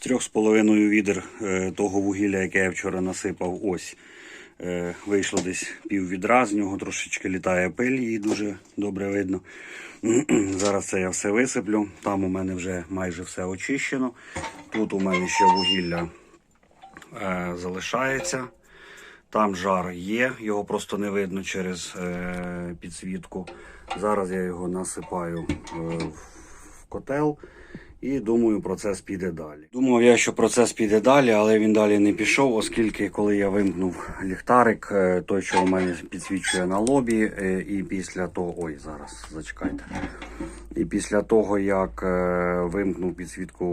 З трьох з половиною відер е, того вугілля, яке я вчора насипав, ось е, вийшло десь пів відра, з нього трошечки літає пиль, її дуже добре видно. Зараз це я все висиплю. Там у мене вже майже все очищено. Тут у мене ще вугілля е, залишається. Там жар є, його просто не видно через е, підсвітку. Зараз я його насипаю е, в котел і думаю, процес піде далі. Думав я, що процес піде далі, але він далі не пішов, оскільки коли я вимкнув ліхтарик, е, той, що у мене підсвічує на лобі, е, і після того. Ой, зараз зачекайте. І після того, як е, вимкнув підсвітку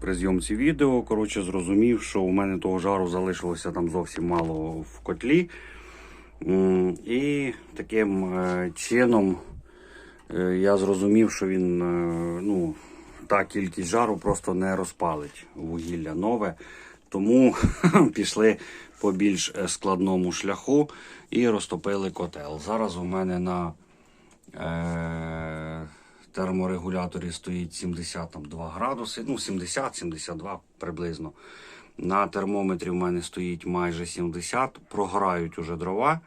при зйомці відео, коротше, зрозумів, що у мене того жару залишилося там зовсім мало в котлі. І таким чином я зрозумів, що він ну, та кількість жару просто не розпалить вугілля нове. Тому пішли по більш е, складному шляху і розтопили котел. Зараз у мене на е, терморегуляторі стоїть 72 градуси, ну 70-72 приблизно. На термометрі в мене стоїть майже 70, прогорають уже дрова.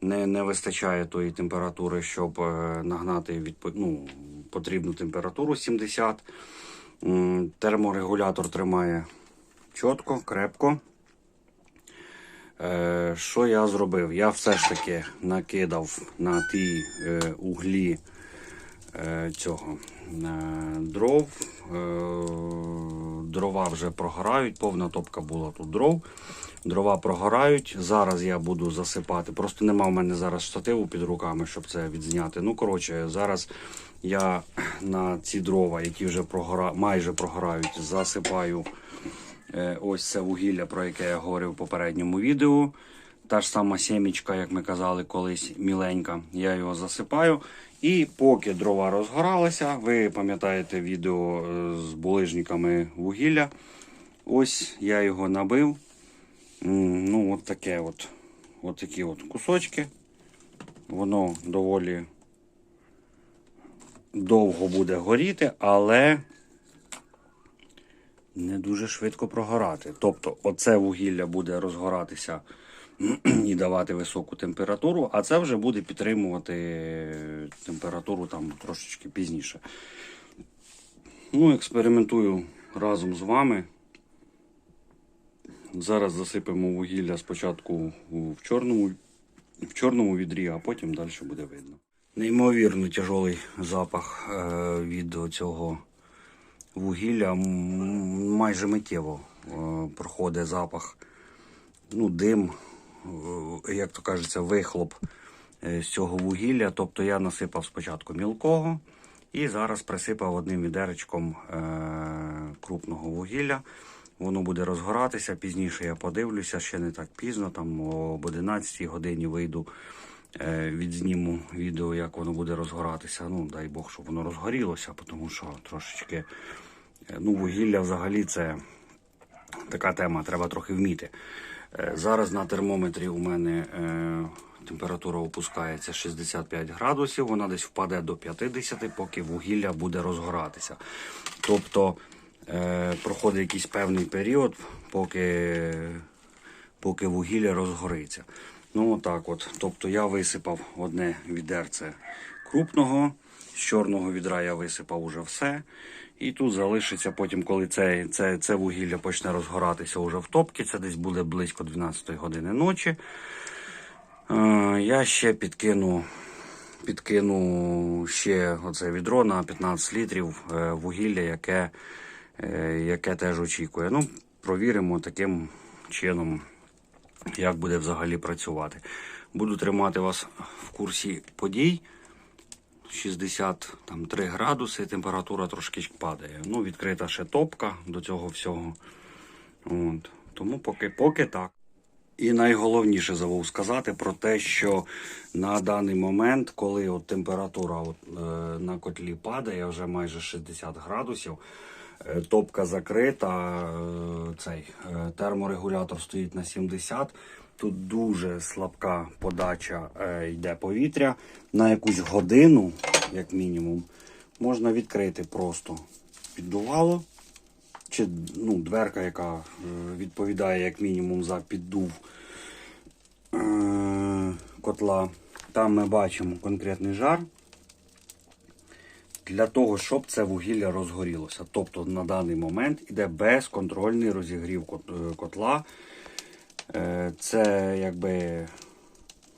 Не, не вистачає тої температури, щоб е, нагнати відпо- ну, потрібну температуру 70. Терморегулятор тримає чітко, крепко. Е, що я зробив? Я все ж таки накидав на ті е, углі е, цього дров. Дрова вже прогорають, повна топка була тут дров. Дрова прогорають. Зараз я буду засипати. Просто нема в мене зараз штативу під руками, щоб це відзняти. Ну, коротше, зараз я на ці дрова, які вже прогора... майже прогорають, засипаю е, ось це вугілля, про яке я говорив в попередньому відео. Та ж сама сімічка, як ми казали колись, міленька. Я його засипаю. І поки дрова розгоралися, ви пам'ятаєте відео е, з булижниками вугілля. Ось я його набив. Ну, от таке от. От такі от кусочки. Воно доволі довго буде горіти, але не дуже швидко прогорати. Тобто, оце вугілля буде розгоратися і давати високу температуру, а це вже буде підтримувати температуру там трошечки пізніше. Ну, експериментую разом з вами. Зараз засипемо вугілля спочатку в чорному, в чорному відрі, а потім далі буде видно. Неймовірно тяжелий запах е, від цього вугілля. Майже миттєво е, проходить запах, ну, дим, е, як то кажеться, вихлоп з цього вугілля. Тобто я насипав спочатку мілкого і зараз присипав одним відеречком крупного вугілля. Воно буде розгоратися. Пізніше я подивлюся, ще не так пізно, там об 11 годині вийду, відзніму відео, як воно буде розгоратися. Ну, дай Бог, щоб воно розгорілося, тому що трошечки е, ну, вугілля взагалі це така тема, треба трохи вміти. Е, Зараз на термометрі у мене е, температура опускається 65 градусів, вона десь впаде до 50, поки вугілля буде розгоратися. Тобто е, проходить якийсь певний період, поки, поки вугілля розгориться. Ну, отак от. Тобто я висипав одне відерце крупного, з чорного відра я висипав уже все. І тут залишиться потім, коли це, це, це вугілля почне розгоратися уже в топці, це десь буде близько 12 години ночі. Е, я ще підкину, підкину ще оце відро на 15 літрів е, вугілля, яке, е, яке теж очікує. Ну, провіримо таким чином, як буде взагалі працювати. Буду тримати вас в курсі подій. 63 градуси, температура трошки падає. Ну, відкрита ще топка до цього всього. От. Тому поки, поки так. І найголовніше забув сказати про те, що на даний момент, коли от температура от, е, на котлі падає вже майже 60 градусів, топка закрита, е, цей е, терморегулятор стоїть на 70. Тут дуже слабка подача е, йде повітря. На якусь годину, як мінімум, можна відкрити просто піддувало чи ну, дверка, яка е, відповідає як мінімум за піддув е, котла. Там ми бачимо конкретний жар для того, щоб це вугілля розгорілося. Тобто на даний момент іде безконтрольний розігрів е, котла. Е, Це якби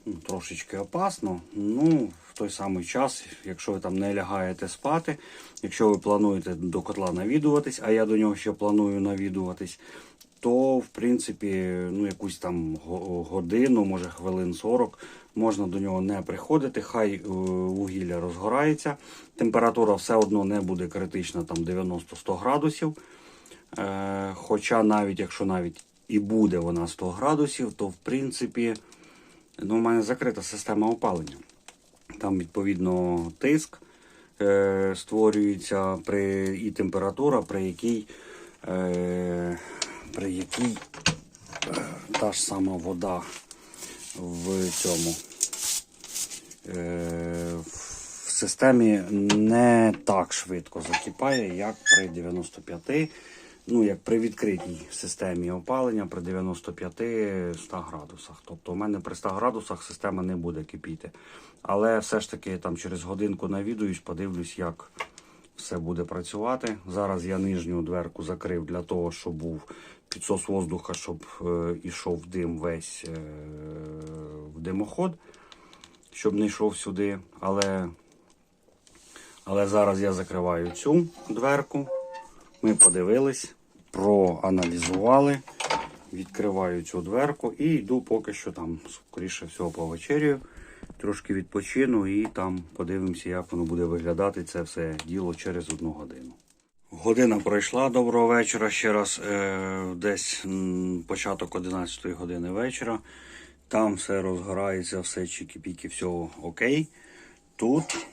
ну, трошечки опасно. Ну, в той самий час, якщо ви там не лягаєте спати, якщо ви плануєте до котла навідуватись, а я до нього ще планую навідуватись, то в принципі ну, якусь там годину, може хвилин 40, можна до нього не приходити. Хай е, вугілля розгорається. Температура все одно не буде критична, там 90-100 градусів. Е, Хоча навіть якщо навіть і буде вона 100 градусів, то в принципі ну, у мене закрита система опалення. Там відповідно тиск е, створюється при, і температура, при якій, е, при якій е, та ж сама вода в цьому е, в системі не так швидко закипає, як при 95, ну як при відкритій системі опалення при 95-100 градусах. Тобто у мене при 100 градусах система не буде кипіти. Але все ж таки там через годинку навідуюсь, подивлюсь, як все буде працювати. Зараз я нижню дверку закрив для того, щоб був підсос воздуха, щоб е, ішов дим весь е, в димоход, щоб не йшов сюди. Але, але зараз я закриваю цю дверку. Ми подивились, проаналізували. Відкриваю цю дверку і йду поки що там, скоріше всього, повечерю. Трошки відпочину і там подивимося, як воно буде виглядати це все діло через одну годину. Година пройшла. Доброго вечора. Ще раз е, десь початок 11 години вечора. Там все розгорається, все чікі-піки, все окей. Тут.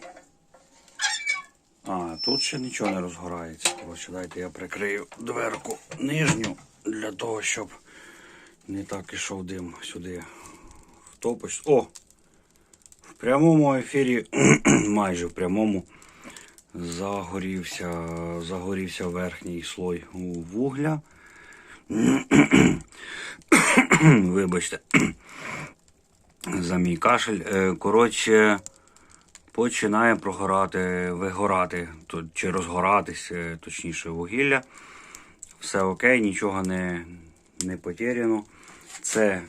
А, тут ще нічого не розгорається. Коротше, дайте я прикрию дверку нижню для того, щоб не так ішов дим сюди в топоч. О! Прямому ефірі, майже в прямому, загорівся, загорівся верхній слой вугля. Вибачте, за мій кашель. Е, Коротше, починає прогорати, вигорати, чи розгоратись, е, точніше, вугілля. Все окей, нічого не, не потеряно. Це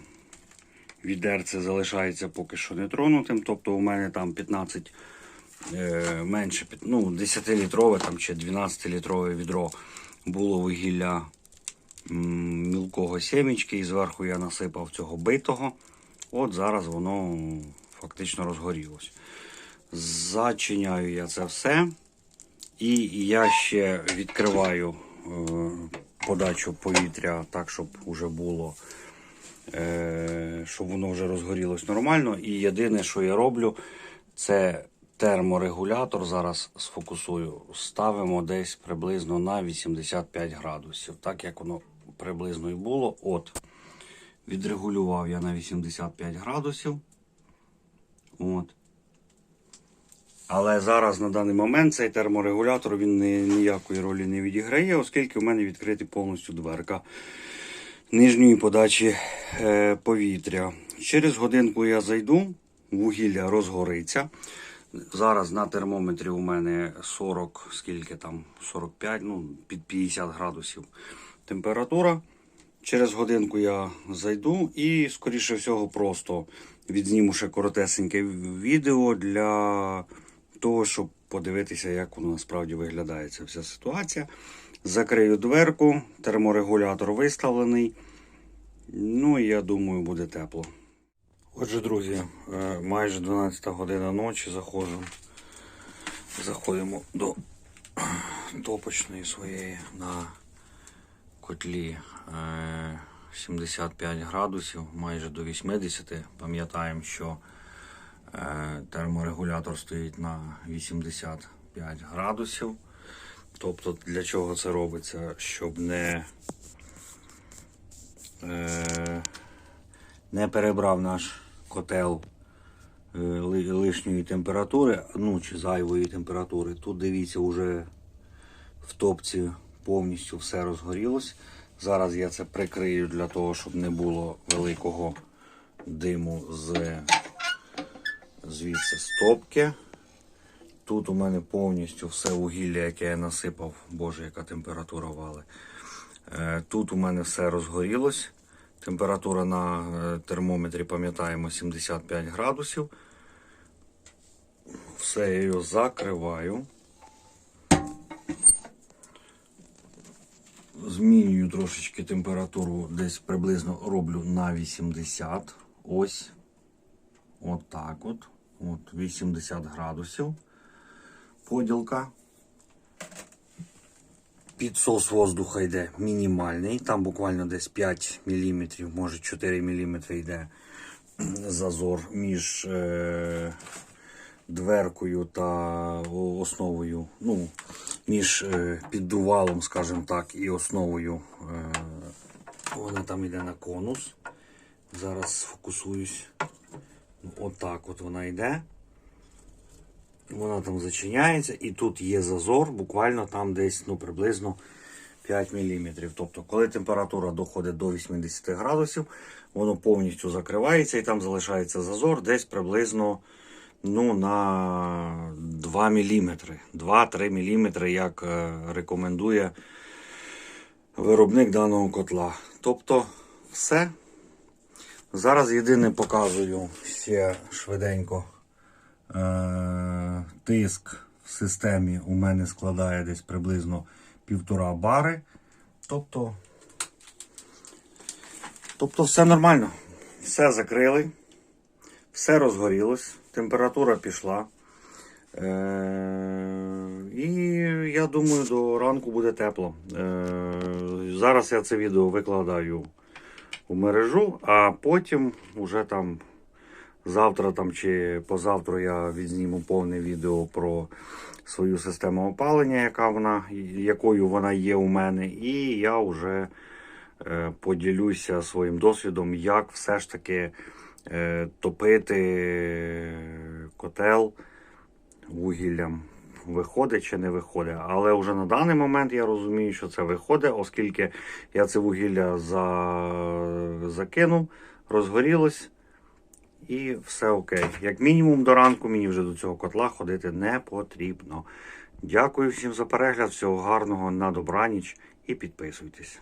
відерце залишається поки що нетронутим. Тобто у мене там 15 е, менше, ну, 10-літрове там, чи 12-літрове відро було вугілля мілкого сімечки, і зверху я насипав цього битого. От зараз воно фактично розгорілось. Зачиняю я це все. І я ще відкриваю е, подачу повітря так, щоб вже було, щоб воно вже розгорілось нормально. І єдине, що я роблю, це терморегулятор. Зараз сфокусую. Ставимо десь приблизно на 85 градусів. Так як воно приблизно і було. От. Відрегулював я на 85 градусів. От. Але зараз на даний момент цей терморегулятор він ні- ніякої ролі не відіграє, оскільки в мене відкрита повністю дверка нижньої подачі е, повітря. Через годинку я зайду, вугілля розгориться. Зараз на термометрі у мене 40, скільки там, 45, ну, під 50 градусів температура. Через годинку я зайду і, скоріше всього, просто відзніму ще коротесеньке відео для того, щоб подивитися, як воно насправді виглядає ця вся ситуація. Закрию дверку, терморегулятор виставлений. Ну і я думаю, буде тепло. Отже, друзі, е, майже 12 година ночі заходжу. Заходимо до топочної своєї на котлі е, 75 градусів, майже до 80. Пам'ятаємо, що е, терморегулятор стоїть на 85 градусів. Тобто для чого це робиться? Щоб не, е, не перебрав наш котел е, лишньої температури, ну чи зайвої температури. Тут дивіться, вже в топці повністю все розгорілось. Зараз я це прикрию для того, щоб не було великого диму з звідси стопки. Тут у мене повністю все вугілля, яке я насипав, боже, яка температура вали. Е, Тут у мене все розгорілось. Температура на е, термометрі, пам'ятаємо, 75 градусів. Все, я його закриваю. Змінюю трошечки температуру, десь приблизно роблю на 80. Ось. От так от. От 80 градусів. Поділка. Підсос воздуха йде мінімальний. Там буквально десь 5 мм, може 4 мм йде зазор між е, дверкою та основою. Ну, між е, піддувалом, скажімо так, і основою. Е, вона там йде на конус. Зараз сфокусуюсь. Ну, Отак от вона йде. Вона там зачиняється, і тут є зазор, буквально там десь ну, приблизно 5 мм. Тобто, коли температура доходить до 80 градусів, воно повністю закривається і там залишається зазор десь приблизно ну, на 2 мм. 2-3 мм, як е, рекомендує виробник даного котла. Тобто, все. Зараз єдине показую ще швиденько. Тиск в системі у мене складає десь приблизно півтора бари. Тобто, тобто все нормально. Все закрили, все розгорілось, температура пішла. Е, і я думаю, до ранку буде тепло. Е, зараз я це відео викладаю у мережу, а потім уже там завтра там чи позавтра я відзніму повне відео про свою систему опалення, яка вона, якою вона є у мене, і я вже е, поділюся своїм досвідом, як все ж таки е, топити котел вугіллям. Виходить чи не виходить. Але вже на даний момент я розумію, що це виходить, оскільки я це вугілля за... закинув, розгорілось і все окей. Як мінімум до ранку мені вже до цього котла ходити не потрібно. Дякую всім за перегляд, всього гарного на добраніч і підписуйтесь.